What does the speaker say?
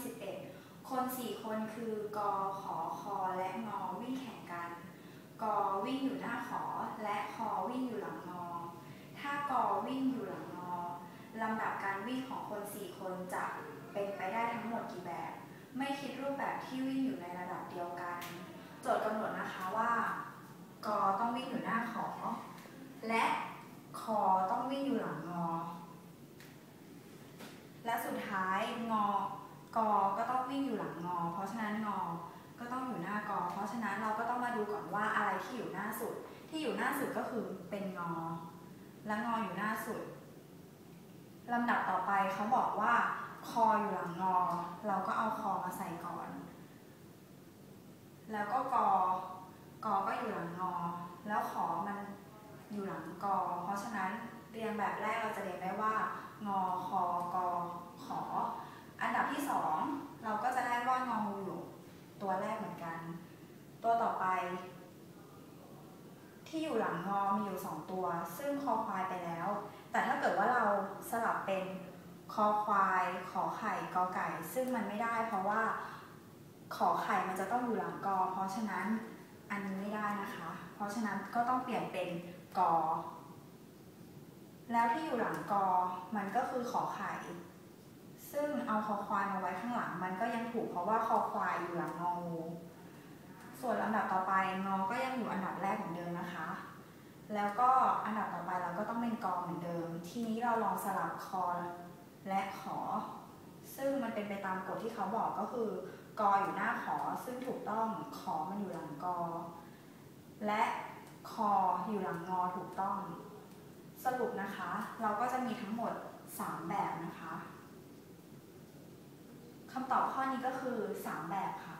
21 คน 4 คนคือกอขอคอและงอวิ่งแข่งกัน กอวิ่งอยู่หน้าขอ และคอวิ่งอยู่หลังงอ ถ้ากอวิ่งอยู่หลังงอลำดับการวิ่งของคน 4 คนจะเป็นไปได้ทั้งหมดกี่แบบ ไม่คิดรูปแบบที่วิ่งอยู่ในระดับเดียวกัน โจทย์กำหนดนะคะว่า กอต้องวิ่งอยู่หน้าขอ และคอต้องวิ่งอยู่หลังงอและสุดท้ายง กอก็ต้องวิ่งอยู่หลังงอ เพราะฉะนั้นงอ ก็ต้องอยู่หน้ากอ เพราะฉะนั้นเราก็ต้องมาดูก่อนว่าอะไรที่อยู่หน้าสุด ที่อยู่หน้าสุดก็คือเป็นงอ และงออยู่หน้าสุดลำดับต่อไปเขาบอกว่าคออยู่หลังงอ เราก็เอาคอมาใส่ก่อน แล้วก็กอกอก็อยู่หลังงอ แล้วขอมันอยู่หลังกอ เพราะฉะนั้นเรียงแบบแรกเราจะเรียนได้ว่างอคอ กอ ขอ อันดับที่สองเราก็จะได้ว่างองูอยู่ตัวแรกเหมือนกัน ตัวต่อไป ที่อยู่หลังงอมีอยู่สองตัว ซึ่งคอควายไปแล้ว แต่ถ้าเกิดว่าเราสลับเป็นคอควายขอไข่กอไก่ ซึ่งมันไม่ได้เพราะว่าขอไข่มันจะต้องอยู่หลังกอ เพราะฉะนั้นอันนี้ไม่ได้นะคะ เพราะฉะนั้นก็ต้องเปลี่ยนเป็นกอ แล้วที่อยู่หลังกอ มันก็คือขอไข่ ซึ่งเอาคอควายมาไว้ข้างหลัง มันก็ยังถูกเพราะว่าคอควายอยู่หลังงองู ส่วนลำดับต่อไปงอก็ยังอยู่อันดับแรกเหมือนเดิมนะคะ แล้วก็อันดับต่อไปเราก็ต้องเป็นกอเหมือนเดิม ทีนี้เราลองสลับคอและขอ ซึ่งมันเป็นไปตามกฎที่เขาบอกก็คือกออยู่หน้าขอ ซึ่งถูกต้องขอมันอยู่หลังกอ และคออยู่หลังงอถูกต้อง สรุปนะคะ เราก็จะมีทั้งหมด 3 แบบนะคะคำตอบข้อนี้ก็คือ 3 แบบค่ะ